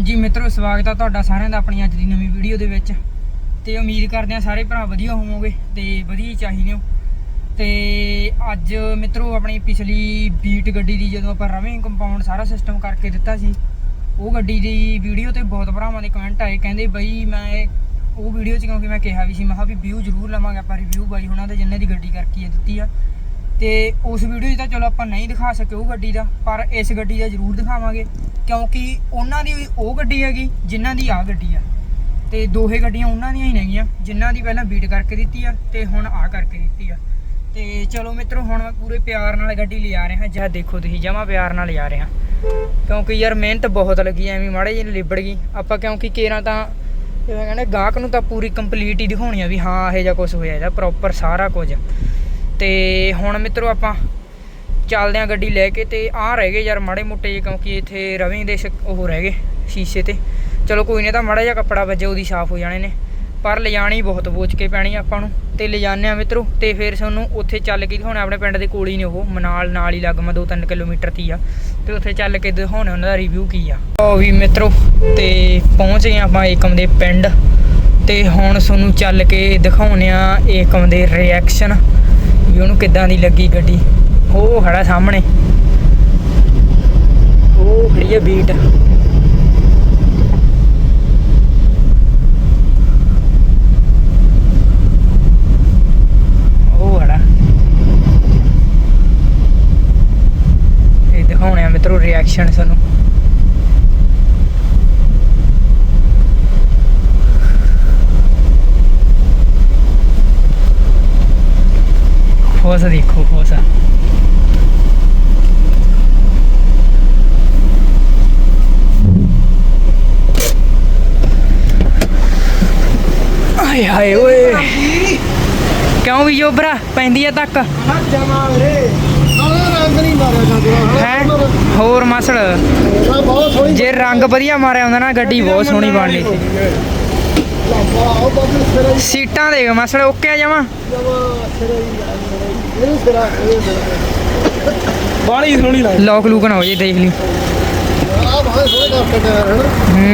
ਹਾਂਜੀ ਮਿੱਤਰੋ, ਸਵਾਗਤ ਆ ਤੁਹਾਡਾ ਸਾਰਿਆਂ ਦਾ ਆਪਣੀ ਅੱਜ ਦੀ ਨਵੀਂ ਵੀਡੀਓ ਦੇ ਵਿੱਚ। ਤੇ ਉਮੀਦ ਕਰਦੇ ਆ ਸਾਰੇ ਭਰਾ ਵਧੀਆ ਹੋਵੋਗੇ ਤੇ ਵਧੀਆ ਚਾਹੀਦੇ ਹੋ। ਤੇ ਅੱਜ ਮਿੱਤਰੋ, ਆਪਣੀ ਪਿਛਲੀ ਬੀਟ ਗੱਡੀ ਦੀ ਜਦੋਂ ਆਪਾਂ ਰਵਿੰਗ ਕੰਪਾਊਂਡ ਸਾਰਾ ਸਿਸਟਮ ਕਰਕੇ ਦਿੱਤਾ ਸੀ, ਉਹ ਗੱਡੀ ਦੀ ਵੀਡੀਓ ਤੇ ਬਹੁਤ ਭਰਾਵਾਂ ਦੇ ਕਮੈਂਟ ਆਏ, ਕਹਿੰਦੇ ਬਈ ਮੈਂ ਉਹ ਵੀਡੀਓ 'ਚ ਕਿਉਂਕਿ ਮੈਂ ਕਿਹਾ ਵੀ ਸੀ, ਮੈਂ ਕਿਹਾ ਵੀ ਵਿਊ ਜ਼ਰੂਰ ਲਵਾਂਗੇ ਆਪਾਂ ਰਿਵਿਊ ਬਾਈ ਉਹਨਾਂ ਦੇ ਜਿੰਨੇ ਦੀ ਗੱਡੀ ਕਰਕੇ ਦਿੱਤੀ ਆ। ਤੇ ਉਸ ਵੀਡੀਓ 'ਚ ਤਾਂ ਚਲੋ ਆਪਾਂ ਨਹੀਂ ਦਿਖਾ ਸਕੇ ਉਹ ਗੱਡੀ ਦਾ, ਪਰ ਇਸ ਗੱਡੀ ਦਾ ਜ਼ਰੂਰ ਦਿਖਾਵਾਂਗੇ। ਕਿਉਂਕਿ ਉਹਨਾਂ ਦੀ ਉਹ ਗੱਡੀ ਹੈਗੀ, ਜਿਨ੍ਹਾਂ ਦੀ ਆ ਗੱਡੀ ਆ। ਤੇ ਦੋਹੇ ਗੱਡੀਆਂ ਉਹਨਾਂ ਦੀਆਂ ਹੀ ਨੇਗੀਆਂ, ਜਿਨ੍ਹਾਂ ਦੀ ਪਹਿਲਾਂ ਬੀਟ ਕਰਕੇ ਦਿੱਤੀ ਆ ਤੇ ਹੁਣ ਆ ਕਰਕੇ ਦਿੱਤੀ ਆ। ਤੇ ਚਲੋ ਮਿੱਤਰੋ, ਹੁਣ ਮੈਂ ਪੂਰੇ ਪਿਆਰ ਨਾਲ ਗੱਡੀ ਲਿਆ ਰਿਹਾ, ਜਾਂ ਦੇਖੋ ਤੁਸੀਂ, ਜਮਾ ਪਿਆਰ ਨਾਲ ਲਿਆ ਰਿਹਾ। ਕਿਉਂਕਿ ਯਾਰ ਮਿਹਨਤ ਬਹੁਤ ਲੱਗੀ, ਐਵੇਂ ਮਾੜੇ ਜਿਹੇ ਲਿਬੜ ਗਈ। ਆਪਾਂ ਕਿਉਂਕਿ ਕੇਰਾਂ ਤਾਂ, ਜਿਵੇਂ ਕਹਿੰਦੇ, ਗਾਹਕ ਨੂੰ ਤਾਂ ਪੂਰੀ ਕੰਪਲੀਟ ਹੀ ਦਿਖਾਉਣੀ ਆ ਵੀ ਹਾਂ, ਇਹ ਜਿਹਾ ਕੁਝ ਹੋਇਆ, ਇਹਦਾ ਪ੍ਰੋਪਰ ਸਾਰਾ ਕੁਝ। ਤੇ ਹੁਣ ਮਿੱਤਰੋ ਆਪਾਂ ਚੱਲਦੇ ਆਂ ਗੱਡੀ ਲੈ ਕੇ ਤੇ ਆਹ ਰਹਿ ਗਏ ਯਾਰ ਮਾੜੇ ਮੋਟੇ ਜੇ ਕਿਉਂਕਿ ਇੱਥੇ ਰਵਿੰਗ ਦੇ ਸ਼ਕ- ਉਹ ਰਹਿ ਗਏ ਸ਼ੀਸ਼ੇ ਤੇ। ਚਲੋ ਕੋਈ ਨਹੀਂ, ਤਾਂ ਮਾੜਾ ਜਿਹਾ ਕੱਪੜਾ ਵੱਜੇ, ਉਹਦੀ ਸਾਫ਼ ਹੋ ਜਾਣੇ ਨੇ। ਪਰ ਲਿਜਾਣੀ ਬਹੁਤ ਬੋਚ ਕੇ ਪੈਣੀ ਆਪਾਂ ਨੂੰ। ਤੇ ਲਿਜਾਣੇ ਆ ਮਿੱਤਰੋ, ਤੇ ਫਿਰ ਤੁਹਾਨੂੰ ਉੱਥੇ ਚੱਲ ਕੇ ਦਿਖਾਉਣਾ ਆਪਣੇ ਪਿੰਡ ਦੇ ਕੋਲ ਹੀ ਨੇ ਉਹ, ਮਨਾਲ, ਨਾਲ ਹੀ ਲੱਗਮਾ 2-3 ਕਿਲੋਮੀਟਰ ਤੀ ਆ। ਤੇ ਉੱਥੇ ਚੱਲ ਕੇ ਦਿਖਾਉਣਾ ਉਹਨਾਂ ਦਾ ਰਿਵਿਊ ਕੀ ਆ। ਉਹ ਵੀ ਮਿੱਤਰੋ, ਤੇ ਪਹੁੰਚ ਗਏ ਆਪਾਂ ਏਕਮ ਦੇ ਪਿੰਡ। ਤੇ ਹੁਣ ਤੁਹਾਨੂੰ ਚੱਲ ਕੇ ਦਿਖਾਉਣੇ ਆ ਏਕਮ ਦੇ ਰਿਐਕਸ਼ਨ ਵੀ ਉਹਨੂੰ ਕਿੱਦਾਂ ਦੀ ਲੱਗੀ ਗੱਡੀ। ਉਹ ਖੜਾ ਸਾਹਮਣੇ। ਉਹ ਖੜੀ ਹੈ ਬੀਟ। ਉਹ ਖੜਾ। ਇਹ ਦਿਖਾਉਣੇ ਆ ਮਿੱਤਰੋ ਰਿਐਕਸ਼ਨ ਸਾਨੂੰ। ਖੋਸਾ ਦੇਖੋ, ਖੋਸਾ ਆਏ ਹਾਏ ਓਏ। ਕਿਉਂ ਵੀ ਜੋਬਰਾ ਪੈਂਦੀ ਆ ਤੱਕ। ਜਮਾ ਵੀਰੇ। ਆਹ ਰੰਗ ਨਹੀਂ ਮਾਰਿਆ ਜਾਂਦਾ ਹੈ? ਹੋਰ ਮਸਲ ਬਹੁਤ ਸੋਹਣੀ ਜੇ ਰੰਗ ਵਧੀਆ ਮਾਰਿਆ ਹੁੰਦਾ ਨਾ ਗੱਡੀ ਬਹੁਤ ਸੋਹਣੀ ਬਣਨੀ ਸੀ ਸੀਟਾਂ ਦੇਖ ਮਸਲ ਓਕੇ ਆ ਜਾਵਾਂ ਜਮਾ ਬਾਲੀ ਸੋਹਣੀ ਲੱਗ ਲੋਕ ਲੂਕ ਨਾ ਹੋ ਜੇ ਦੇਖ ਲਈ। ਆ ਬਹੁਤ ਸੋਹਣੇ ਕਰਕੇ ਟਾਇਰ ਹਨ ਹੂੰ।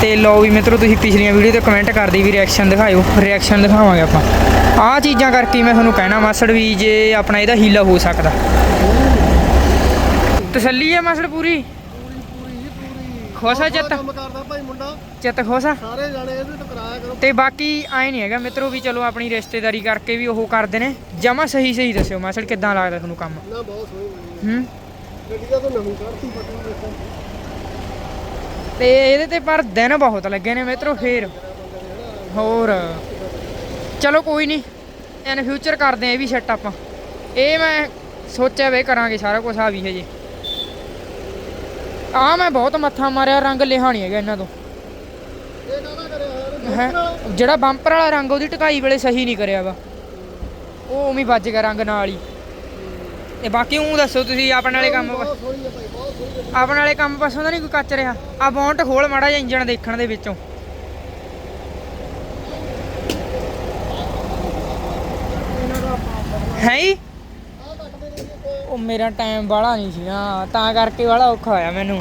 ਤੇ ਲਓ ਵੀ ਮਿੱਤਰੋ ਤੁਸੀਂ ਪਿਛਲੀਆਂ ਵੀਡੀਓ ਤੇ ਕਮੈਂਟ ਕਰਦੇ ਵੀ ਰਿਐਕਸ਼ਨ ਦਿਖਾਇਓ। ਰਿਐਕਸ਼ਨ ਦਿਖਾਵਾਂਗੇ ਆਪਾਂ। ਆਹ ਚੀਜ਼ਾਂ ਕਰਕੇ ਮੈਂ ਤੁਹਾਨੂੰ ਕਹਿਣਾ ਮਸੜ ਵੀ ਜੇ ਆਪਣਾ ਇਹਦਾ ਹੀਲਾ ਹੋ ਸਕਦਾ। ਤਸੱਲੀ ਹੈ ਮਸੜ ਪੂਰੀ? ਖੋਸਾ ਚਿੱਤ। ਕੰਮ ਕਰਦਾ ਭਾਈ ਮੁੰਡਾ। ਚਿੱਤ ਖੋਸਾ। ਸਾਰੇ ਜਾਣੇ ਇਹਦੇ ਤੋਂ ਕਰਾਇਆ ਕਰੋ। ਤੇ ਬਾਕੀ ਐ ਨਹੀਂ ਹੈਗਾ ਮਿੱਤਰੋ ਵੀ ਚਲੋ ਆਪਣੀ ਰਿਸ਼ਤੇਦਾਰੀ ਕਰਕੇ ਵੀ ਉਹ ਕਰਦੇ ਨੇ। ਜਮਾ ਸਹੀ ਸਹੀ ਦੱਸਿਓ ਮਸੜ ਕਿੱਦਾਂ ਲੱਗਦਾ ਤੁਹਾਨੂੰ ਕੰਮ? ਨਾ ਬਹੁਤ ਸੋਹਣੀ ਬਣੀ ਹੂੰ। ਗੱਡੀ ਦਾ ਤਾਂ ਨਵੀਂ ਪਟੂ ਦੇਖੋ ਤੇ ਇਹਦੇ ਤੇ ਪਰ ਦਿਨ ਬਹੁਤ ਲੱਗੇ ਨੇ ਮਿੱਤਰੋ, ਫੇਰ। ਹੋਰ। ਚਲੋ ਕੋਈ ਨਹੀਂ ਇਨ ਫਿਊਚਰ ਕਰਦੇ ਆ ਇਹ ਵੀ ਸੈੱਟ ਆਪਾਂ। ਇਹ ਮੈਂ ਸੋਚਿਆ ਵੇ ਕਰਾਂਗੇ ਸਾਰਾ ਕੁਝ ਆ ਵੀ ਹਜੇ। ਆ ਮੈਂ ਬਹੁਤ ਮੱਥਾ ਮਾਰਿਆ, ਰੰਗ ਲਿਹਾ ਹੈਗਾ ਇਹਨਾਂ ਤੋਂ। ਇਹ ਜਿਹੜਾ ਬੰਪਰ ਵਾਲਾ ਰੰਗ ਉਹਦੀ ਟਕਾਈ ਵੇਲੇ ਸਹੀ ਨਹੀਂ ਕਰਿਆ ਵਾ। ਉਹ ਉਵੇਂ ਹੀ ਵੱਜ ਗਿਆ ਰੰਗ ਨਾਲ ਹੀ। ਤੇ ਬਾਕੀ ਉਹ ਦੱਸੋ ਤੁਸੀਂ ਆਪਣੇ ਵਾਲੇ ਕੰਮ ਆਪਣੇ ਵਾਲੇ ਕੰਮ ਪਾਸੋਂ ਤਾਂ ਨਹੀਂ ਕੋਈ ਕੱਚ ਰਿਹਾ। ਆ ਬੌਂਟ ਖੋਲ ਮਾੜਾ ਜਿਹਾ ਇੰਜਣ ਦੇਖਣ ਦੇ ਵਿੱਚੋਂ। ਹੈ ਉਹ ਮੇਰਾ ਟਾਈਮ ਬਾਹਲਾ ਨਹੀਂ ਸੀ ਨਾ ਤਾਂ ਕਰਕੇ ਬਾਹਲਾ ਔਖਾ ਹੋਇਆ ਮੈਨੂੰ।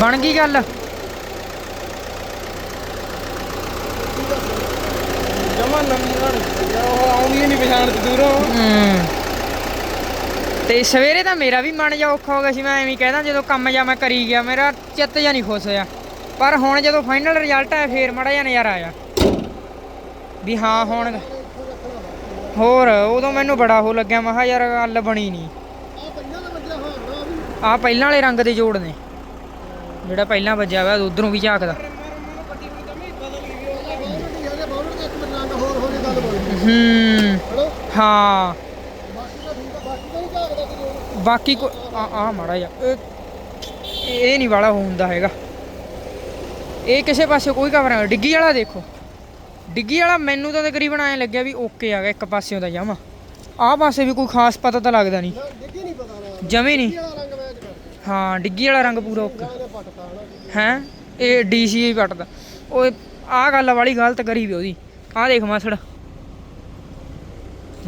ਬਣ ਗਈ ਗੱਲ ਜਮਾ ਨਵੀਂ ਘੜ ਉਹ ਆਉਂਦੀ ਨਹੀਂ ਪਛਾਣ ਤੇ ਦੂਰੋਂ ਹਮ। ਤੇ ਸਵੇਰੇ ਤਾਂ ਮੇਰਾ ਵੀ ਮਨ ਜਾ ਔਖਾ ਹੋ ਗਿਆ ਸੀ, ਮੈਂ ਐਵੇਂ ਹੀ ਜਦੋਂ ਕੰਮ ਜਾ ਮੈਂ ਕਰੀ ਗਿਆ, ਮੇਰਾ ਚਿੱਤ ਜਾ ਨਹੀਂ ਖੁਸ਼ ਹੋਇਆ। ਪਰ ਹੁਣ ਜਦੋਂ ਫਾਈਨਲ ਰਿਜ਼ਲਟ ਆਇਆ, ਫੇਰ ਮੜਾ ਜਿਹਾ ਨਜ਼ਾਰਾ ਆਇਆ। ਵੀ ਹਾਂ, ਹੁਣ ਹੋਰ, ਉਦੋਂ ਮੈਨੂੰ ਬੜਾ ਉਹ ਲੱਗਿਆ, ਮੈਂ ਕਿਹਾ ਯਾਰ ਗੱਲ ਬਣੀ ਨਹੀਂ। ਆ ਪਹਿਲਾਂ ਆ ਪਹਿਲਾਂ ਵਾਲੇ ਰੰਗ ਦੇ ਜੋੜ ਨੇ। ਜਿਹੜਾ ਪਹਿਲਾਂ ਵੱਜਿਆ ਹੋਇਆ, ਉਧਰੋਂ ਵੀ ਝਾਕਦਾ। ਹੂੰ। ਹਾਂ। ਬਾਕੀ ਕੋ ਆ ਆ ਮਾੜਾ ਜਿਹਾ। ਇਹ ਨਹੀਂ ਵਾਲਾ ਹੁੰਦਾ ਹੈਗਾ। ਇਹ ਕਿਸੇ ਪਾਸੇ ਕੋਈ ਕਵਰ ਡਿੱਗੀ ਵਾਲਾ ਦੇਖੋ। ਡਿੱਗੀ ਵਾਲਾ ਮੈਨੂੰ ਤਾਂ ਤਕਰੀਬਨ ਐਂ ਲੱਗਿਆ ਵੀ ਓਕੇ ਆ ਗਿਆ ਇੱਕ ਪਾਸਿਓਂ ਦਾ ਜਾਵਾਂ ਆਹ ਪਾਸੇ ਵੀ ਕੋਈ ਖਾਸ ਪਤਾ ਤਾਂ ਲੱਗਦਾ ਨਹੀਂ। ਜਮੇ ਨਹੀਂ। ਹਾਂ ਡਿੱਗੀ ਵਾਲਾ ਰੰਗ ਪੂਰਾ ਓਕੇ ਹੈ? ਇਹ ਡੀਸੀ ਹੀ ਪੱਟਦਾ। ਉਹ ਆਹ ਗੱਲ ਵਾਲੀ ਗਲਤ ਕਰੀ ਵੀ ਉਹਦੀ। ਆਹ ਦੇਖ ਮਸੜ।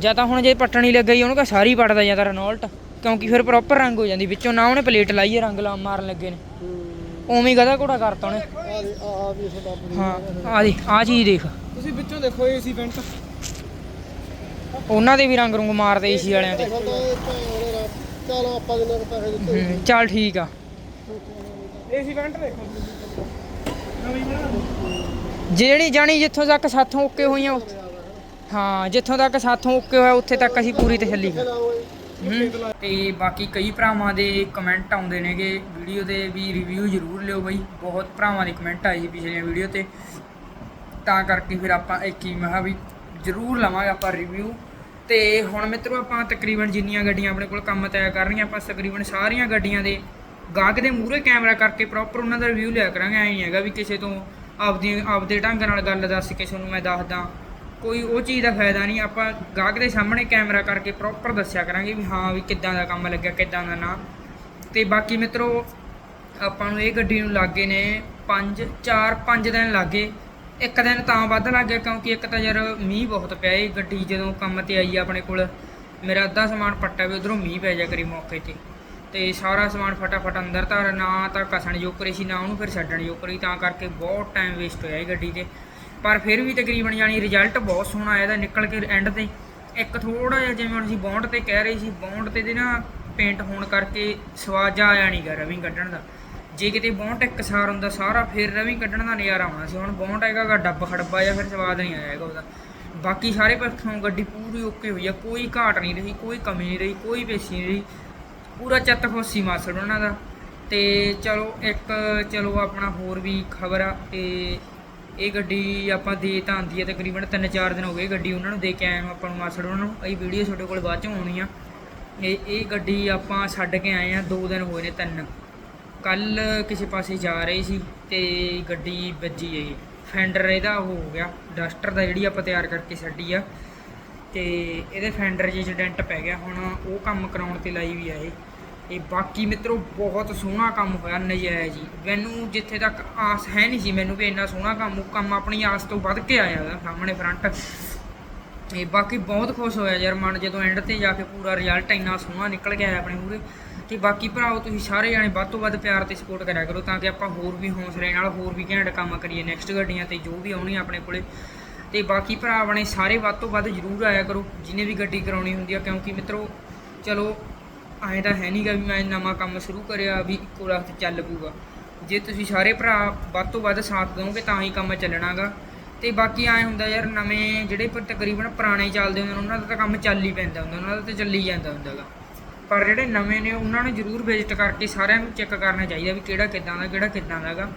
ਜਾਂ ਤਾਂ ਹੁਣ ਜੇ ਪੱਟਣੀ ਲੱਗ ਗਈ ਉਹਨੂੰ ਕਹ ਸਾਰੀ ਪੱਟਦਾ ਜਾਂ ਤਾਂ ਰਨੋਲਟ ਕਿਉਂਕਿ ਫਿਰ ਪ੍ਰੋਪਰ ਰੰਗ ਹੋ ਜਾਂਦੀ ਵਿੱਚੋਂ ਨਾ ਉਹਨੇ ਪਲੇਟ ਲਾਈ ਹੈ ਰੰਗ ਲਾ ਮਾਰਨ ਲੱਗੇ ਨੇ। ਉਵੇਂ ਗਦਾ ਘੋੜਾ ਕਰਤਾ ਉਹਨੇ। ਆ ਦੇ ਵੀ ਤੁਹਾਡਾ ਹਾਂ ਆ ਦੇ ਆ ਚੀਜ਼ ਦੇਖ। ਤੁਸੀਂ ਵਿੱਚੋਂ ਦੇਖੋ ਏਸੀ ਵੈਂਟ ਉਹਨਾਂ ਦੇ ਵੀ ਰੰਗ ਰੁੰਗ ਮਾਰਦੇ ਏਸੀ ਵਾਲਿਆਂ ਦੇ। ਚਲੋ ਆਪਾਂ ਜਿੰਨੇ ਕੁ ਪੈਸੇ ਦਿੱਤੇ ਚੱਲ ਠੀਕ ਆ। ਏਸੀ ਵੈਂਟ ਦੇਖੋ। ਜਿਹੜੀ ਜਾਣੀ ਜਿੱਥੋਂ ਤੱਕ ਸਾਥੋਂ ਓਕੇ ਹੋਈਆਂ ਉੱਥੇ- ਹਾਂ, ਜਿੱਥੋਂ ਤੱਕ ਸਾਥੋਂ ਓਕੇ ਹੋਇਆ, ਉੱਥੇ ਤੱਕ ਅਸੀਂ ਪੂਰੀ ਤਸੱਲੀ ਕਰ ਹੂੰ। ਤੇ ਬਾਕੀ ਕਈ ਭਰਾਵਾਂ ਦੇ ਕਮੈਂਟ ਆਉਂਦੇ ਨੇਗੇ ਵੀਡੀਓ ਦੇ ਵੀ ਰਿਵਿਊ ਜ਼ਰੂਰ ਲਿਓ ਬਈ। ਬਹੁਤ ਭਰਾਵਾਂ ਦੇ ਕਮੈਂਟ ਆਏ ਸੀ ਪਿਛਲੀਆਂ ਵੀਡੀਓ ਤੇ। ਤਾਂ ਕਰਕੇ ਫਿਰ ਆਪਾਂ ਇੱਕ ਹੀ ਮੈਂ ਕਿਹਾ ਵੀ ਜ਼ਰੂਰ ਲਵਾਂਗੇ ਆਪਾਂ ਰਿਵਿਊ ਤੇ ਹੁਣ ਮਿੱਤਰੋ ਆਪਾਂ ਤਕਰੀਬਨ ਜਿੰਨੀਆਂ ਗੱਡੀਆਂ ਆਪਣੇ ਕੋਲ ਕੰਮ ਤੈਅ ਕਰ ਰਹੀਆਂ ਆਪਾਂ ਤਕਰੀਬਨ ਸਾਰੀਆਂ ਗੱਡੀਆਂ ਦੇ ਗਾਹਕ ਦੇ ਮੂਹਰੇ ਕੈਮਰਾ ਕਰਕੇ ਪ੍ਰੋਪਰ ਉਹਨਾਂ ਦਾ ਰਿਵਿਊ ਲਿਆ ਕਰਾਂਗੇ। ਐਂ ਨਹੀਂ ਹੈਗਾ ਵੀ ਕਿਸੇ ਤੋਂ ਆਪਦੀ ਆਪਦੇ ਢੰਗ ਨਾਲ ਗੱਲ ਦੱਸ ਕੇ ਤੁਹਾਨੂੰ ਮੈਂ ਦੱਸਦਾ। ਕੋਈ ਉਹ ਚੀਜ਼ ਦਾ ਫਾਇਦਾ ਨਹੀਂ, ਆਪਾਂ ਗਾਹਕ ਦੇ ਸਾਹਮਣੇ ਕੈਮਰਾ ਕਰਕੇ ਪ੍ਰੋਪਰ ਦੱਸਿਆ ਕਰਾਂਗੇ ਵੀ ਹਾਂ ਵੀ ਕਿੱਦਾਂ ਦਾ ਕੰਮ ਲੱਗਿਆ, ਕਿੱਦਾਂ ਦਾ ਨਾ। ਤੇ ਬਾਕੀ ਮਿੱਤਰੋ, ਆਪਾਂ ਨੂੰ ਇਹ ਗੱਡੀ ਨੂੰ ਲੱਗੇ ਨੇ 5 4 5 ਦਿਨ ਲੱਗੇ। ਇੱਕ ਦਿਨ ਤਾਂ ਵੱਧ ਲੱਗ ਗਿਆ ਕਿਉਂਕਿ ਇੱਕ ਤਾਂ ਯਾਰ ਮੀਂਹ ਬਹੁਤ ਪਿਆ ਇਹ ਗੱਡੀ ਜਦੋਂ ਕੰਮ ਤੇ ਆਈ ਆਪਣੇ ਕੋਲ, ਮੇਰਾ ਅੱਧਾ ਸਮਾਨ ਪੱਟਾ ਵੀ ਉਧਰੋਂ ਮੀਂਹ ਪੈ ਜਾ ਕਰੀ ਮੌਕੇ ਤੇ। ਤੇ ਸਾਰਾ ਸਮਾਨ ਫਟਾਫਟ ਅੰਦਰ ਧਰ, ਨਾ ਤਾਂ ਕਸਣ ਜੋ ਕਰੀ ਸੀ, ਨਾ ਉਹਨੂੰ ਫਿਰ ਛੱਡਣ ਜੋ ਕਰੀ, ਤਾਂ ਕਰਕੇ ਬਹੁਤ ਟਾਈਮ ਵੇਸਟ ਹੋਇਆ ਇਹ ਗੱਡੀ ਤੇ। ਪਰ ਫਿਰ ਵੀ ਤਕਰੀਬਨ ਯਾਨੀ ਰਿਜ਼ਲਟ ਬਹੁਤ ਸੋਹਣਾ ਆਇਆ ਦਾ ਨਿਕਲ ਕੇ ਐਂਡ ਤੇ। ਇੱਕ ਥੋੜਾ ਜਿਹਾ ਜਿਵੇਂ ਹੁਣ ਅਸੀਂ ਬੌਂਡ ਤੇ ਕਹਿ ਰਹੇ ਸੀ ਬੌਂਡ ਤੇ ਦੇ ਨਾ ਪੇਂਟ ਹੋਣ ਕਰਕੇ ਸਵਾਜਾ ਆਇਆ ਨਹੀਂ ਗਾ ਰਵਿੰਗ ਕੱਢਣ ਦਾ। ਜੇ ਕਿਤੇ ਬੌਂਡ ਇੱਕ ਸਾਰ ਹੁੰਦਾ, ਸਾਰਾ ਫਿਰ ਰਵਿੰਗ ਕੱਢਣ ਦਾ ਨਜ਼ਾਰਾ ਆਉਣਾ ਸੀ। ਹੁਣ ਬੌਂਡ ਹੈਗਾਗਾ ਡੱਬ ਖੜੱਬਾ ਜਾਂ ਫਿਰ ਸਵਾਦ ਨਹੀਂ ਆਇਆ ਹੈਗਾ ਉਹਦਾ। ਬਾਕੀ ਸਾਰੇ ਪੱਖੋਂ ਗੱਡੀ ਪੂਰੀ ਓਕੇ ਹੋਈ ਆ, ਕੋਈ ਘਾਟ ਨਹੀਂ ਰਹੀ, ਕੋਈ ਕਮੀ ਨਹੀਂ ਰਹੀ, ਕੋਈ ਪੇਸ਼ੀ ਨਹੀਂ ਰਹੀ। ਪੂਰਾ ਚੱਤ ਫੋਸੀ ਮਾਸੜ ਉਹਨਾਂ ਦਾ। ਤੇ ਚਲੋ ਇੱਕ, ਚਲੋ ਆਪਣਾ ਹੋਰ ਵੀ ਖਬਰ ਆ, ਤੇ ਇਹ ਗੱਡੀ ਆਪਾਂ ਦੇ ਤਾਂ ਆਂਦੀ ਹੈ ਤਕਰੀਬਨ 3-4 ਦਿਨ ਹੋ ਗਏ ਗੱਡੀ ਉਹਨਾਂ ਨੂੰ ਦੇ ਕੇ ਆਏ ਨੂੰ, ਆਪਾਂ ਨੂੰ ਮਾਸੜ ਉਹਨਾਂ ਨੂੰ। ਇਹ ਵੀਡੀਓ ਤੁਹਾਡੇ ਕੋਲ ਬਾਅਦ ਚ ਆਉਣੀ ਆ। ਇਹ ਇਹ ਗੱਡੀ ਆਪਾਂ ਛੱਡ ਕੇ ਆਏ ਆ 2 ਦਿਨ ਹੋਏ ਨੇ ਤਿੰਨ। ਕੱਲ ਕਿਸੇ ਪਾਸੇ ਜਾ ਰਹੀ ਸੀ ਤੇ ਗੱਡੀ ਵੱਜੀ ਹੈ ਫੈਂਡਰ ਇਹਦਾ ਉਹ ਹੋ ਗਿਆ, ਡਸਟਰ ਦਾ ਜਿਹੜੀ ਆਪਾਂ ਤਿਆਰ ਕਰਕੇ ਛੱਡੀ ਆ। ਤੇ ਇਹਦੇ ਫੈਂਡਰ 'ਚ ਡੈਂਟ ਪੈ ਗਿਆ। ਹੁਣ ਉਹ ਕੰਮ ਕਰਾਉਣ ਤੇ ਲਾਈ ਵੀ ਆ ਇਹ। ਤੇ ਬਾਕੀ ਮਿੱਤਰੋ ਬਹੁਤ ਸੋਹਣਾ ਕੰਮ ਹੋਇਆ ਨਜਾਇਜ਼ ਜੀ। ਮੈਨੂੰ ਜਿੱਥੇ ਤੱਕ ਆਸ ਹੈ ਨਹੀਂ ਸੀ ਮੈਨੂੰ ਵੀ ਇੰਨਾ ਸੋਹਣਾ ਕੰਮ, ਉਹ ਕੰਮ ਆਪਣੀ ਆਸ ਤੋਂ ਵੱਧ ਕੇ ਆਇਆ ਸਾਹਮਣੇ ਫਰੰਟ ਤੇ ਬਾਕੀ ਬਹੁਤ ਖੁਸ਼ ਹੋਇਆ ਯਾਰ ਮਨ ਜਦੋਂ ਐਂਡ ਤੇ ਜਾ ਕੇ ਪੂਰਾ ਰਿਜ਼ਲਟ ਇੰਨਾ ਸੋਹਣਾ ਨਿਕਲ ਗਿਆ ਆਪਣੇ ਮੂਹਰੇ। ਤੇ ਬਾਕੀ ਭਰਾਓ ਤੁਸੀਂ ਸਾਰੇ ਜਾਣੇ ਵੱਧ ਤੋਂ ਵੱਧ ਪਿਆਰ ਤੇ ਸਪੋਰਟ ਕਰਿਆ ਕਰੋ ਤਾਂ ਕਿ ਆਪਾਂ ਹੋਰ ਵੀ ਹੌਸਲੇ ਨਾਲ, ਹੋਰ ਵੀ ਘੈਂਟ ਕੰਮ ਕਰੀਏ ਨੈਕਸਟ ਗੱਡੀਆਂ ਤੇ ਜੋ ਵੀ ਆਉਣੀਆਂ ਆਪਣੇ ਕੋਲੇ। ਤੇ ਬਾਕੀ ਭਰਾ ਆਪਣੇ ਸਾਰੇ ਵੱਧ ਤੋਂ ਵੱਧ ਜ਼ਰੂਰ ਆਇਆ ਕਰੋ ਜਿਹਨੇ ਵੀ ਗੱਡੀ ਕਰਾਉਣੀ ਹੁੰਦੀ ਆ, ਕਿਉਂਕਿ ਮਿੱਤਰੋ ਚਲੋ ਐਂ ਤਾਂ ਹੈ ਨਹੀਂਗਾ ਵੀ ਮੈਂ ਨਵਾਂ ਕੰਮ ਸ਼ੁਰੂ ਕਰਿਆ ਵੀ ਇੱਕੋ ਰਸਤੇ ਚੱਲ ਪੂਗਾ ਜੇ ਤੁਸੀਂ ਸਾਰੇ ਭਰਾ ਵੱਧ ਤੋਂ ਵੱਧ ਸਾਥ ਦਿਓਗੇ ਤਾਂ ਹੀ ਕੰਮ ਚੱਲਣਾਗਾ। ਤੇ ਬਾਕੀ ਐਂ ਹੁੰਦਾ ਯਾਰ ਨਵੇਂ ਜਿਹੜੇ ਪਰ ਤਕਰੀਬਨ ਪੁਰਾਣੇ ਚੱਲਦੇ ਹੁੰਦੇ ਨੇ, ਉਹਨਾਂ ਦਾ ਤਾਂ ਕੰਮ ਚੱਲ ਹੀ ਪੈਂਦਾ ਹੁੰਦਾ, ਉਹਨਾਂ ਦਾ ਤਾਂ ਚੱਲੀ ਜਾਂਦਾ ਹੁੰਦਾਗਾ। ਪਰ ਜਿਹੜੇ ਨਵੇਂ ਨੇ, ਉਹਨਾਂ ਨੂੰ ਜ਼ਰੂਰ ਵਿਜ਼ਿਟ ਕਰਕੇ ਸਾਰਿਆਂ ਨੂੰ ਚੈੱਕ ਕਰਨਾ ਚਾਹੀਦਾ ਵੀ ਕਿਹੜਾ ਕਿੱਦਾਂ ਦਾ, ਕਿਹੜਾ ਕਿੱਦਾਂ ਦਾਗਾ।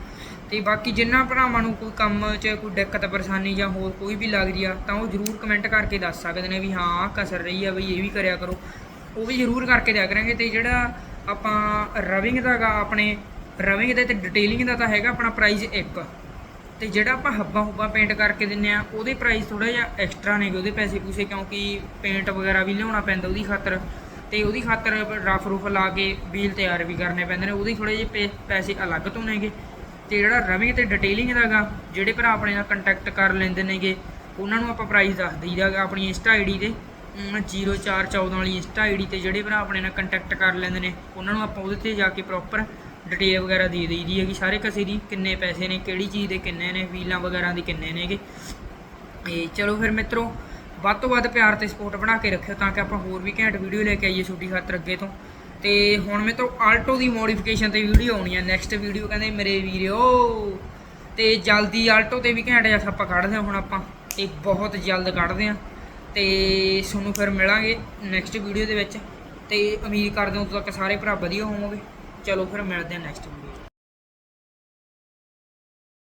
ਤੇ ਬਾਕੀ ਜਿੰਨਾ ਭਰਾਵਾਂ ਨੂੰ ਕੋਈ ਕੰਮ 'ਚ ਕੋਈ ਦਿੱਕਤ, ਪਰੇਸ਼ਾਨੀ ਜਾਂ ਹੋਰ ਕੋਈ ਵੀ ਲੱਗਦੀ ਆ, ਤਾਂ ਉਹ ਜ਼ਰੂਰ ਕਮੈਂਟ ਕਰਕੇ ਦੱਸ ਸਕਦੇ ਨੇ ਵੀ ਹਾਂ, ਆਹ ਕਸਰ ਰਹੀ ਆ, ਬਈ ਇਹ ਵੀ ਕਰਿਆ ਕਰੋ। ਉਹ ਵੀ ਜ਼ਰੂਰ ਕਰਕੇ ਦਿਆ ਕਰਾਂਗੇ ਤੇ ਜਿਹੜਾ ਆਪਾਂ ਰਵਿੰਗ ਦਾਗਾ, ਆਪਣੇ ਰਵਿੰਗ ਦੇ ਤੇ ਡਿਟੇਲਿੰਗ ਦਾ ਤਾਂ ਹੈਗਾ ਆਪਣਾ ਪ੍ਰਾਈਸ 1 ਤੇ ਜਿਹੜਾ ਆਪਾਂ ਹੱਬਾਂ ਹੁੱਬਾਂ ਪੇਂਟ ਕਰਕੇ ਦਿੰਨੇ ਆ, ਉਹਦੇ ਪ੍ਰਾਈਸ ਥੋੜਾ ਜਿਹਾ ਐਕਸਟਰਾ ਨੇਗੇ ਉਹਦੇ ਪੈਸੇ ਪੂਸੇ ਕਿਉਂਕਿ ਪੇਂਟ ਵਗੈਰਾ ਵੀ ਲਿਆਉਣਾ ਪੈਂਦਾ ਉਹਦੀ ਖਾਤਰ। ਤੇ ਉਹਦੀ ਖਾਤਰ ਰਫ ਰੂਫ ਲਾ ਕੇ ਵੀਲ ਤਿਆਰ ਵੀ ਕਰਨੇ ਪੈਂਦੇ ਨੇ, ਉਹਦੇ ਥੋੜੇ ਜਿਹੇ ਪੇ- ਪੈਸੇ ਅਲੱਗ ਤੋਂ ਨੇਗੇ ਤੇ ਜਿਹੜਾ ਰਵਿੰਗ ਤੇ ਡਿਟੇਲਿੰਗ ਦਾਗਾ, ਜਿਹੜੇ ਭਰਾ ਆਪਣੇ ਨਾਲ ਕੰਟੈਕਟ ਕਰ ਲੈਂਦੇ ਨੇਗੇ ਉਹਨਾਂ ਨੂੰ ਆਪਾਂ ਪ੍ਰਾਈਸ ਦੱਸ ਦਈਦਾਗਾ ਆਪਣੀ ਇੰਸਟਾ ਆਈਡੀ ਤੇ। 0414 ਵਾਲੀ ਇੰਸਟਾ ਆਈਡੀ ਤੇ ਜਿਹੜੇ ਭਰਾ ਆਪਣੇ ਨਾਲ ਕੰਟੈਕਟ ਕਰ ਲੈਂਦੇ ਨੇ, ਉਹਨਾਂ ਨੂੰ ਆਪਾਂ ਉਹਦੇ ਤੇ ਜਾ ਕੇ ਪ੍ਰੋਪਰ ਡਿਟੇਲ ਵਗੈਰਾ ਦੇ ਦੇਈਦੀ ਹੈਗੀ ਸਾਰੇ ਕਿਸੇ ਦੀ ਕਿੰਨੇ ਪੈਸੇ ਨੇ, ਕਿਹੜੀ ਚੀਜ਼ ਦੇ ਕਿੰਨੇ ਨੇ ਵੀਲਾਂ ਵਗੈਰਾ ਦੇ ਕਿੰਨੇ ਨੇਗੇ ਇਹ ਚਲੋ ਫਿਰ ਮਿੱਤਰੋ, ਵੱਧ ਤੋਂ ਵੱਧ ਪਿਆਰ ਤੇ ਸਪੋਰਟ ਬਣਾ ਕੇ ਰੱਖਿਓ ਤਾਂ ਕਿ ਆਪਾਂ ਹੋਰ ਵੀ ਘੈਂਟ ਵੀਡੀਓ ਲੈ ਕੇ ਆਈਏ ਛੋਟੀ ਖਾਤਰ ਅੱਗੇ ਤੋਂ। ਤੇ ਹੁਣ ਮੇਰੇ ਆਲਟੋ ਦੀ ਮੋਡੀਫਿਕੇਸ਼ਨ ਤੇ ਵੀਡੀਓ ਆਉਣੀ ਆ ਨੈਕਸਟ ਵੀਡੀਓ ਕਹਿੰਦੇ ਮੇਰੇ ਵੀਰਿਓ ਤੇ ਜਲਦੀ ਆਲਟੋ ਤੇ ਵੀ ਘੈਂਟ ਜਿਹਾ ਆਪਾਂ ਕੱਢਦੇ ਹਾਂ ਹੁਣ ਆਪਾਂ, ਤੇ ਬਹੁਤ ਜਲਦ ਕੱਢਦੇ ਹਾਂ। ਤੇ ਤੁਹਾਨੂੰ ਫਿਰ ਮਿਲਾਂਗੇ ਨੈਕਸਟ ਵੀਡੀਓ ਦੇ ਵਿੱਚ। ਤੇ ਉਮੀਦ ਕਰਦੇ ਹਾਂ ਉਦੋਂ ਤੱਕ ਸਾਰੇ ਭਰਾ ਵਧੀਆ ਹੋਵੋਗੇ। ਚਲੋ ਫਿਰ ਮਿਲਦੇ ਹਾਂ ਨੈਕਸਟ ਵੀਡੀਓ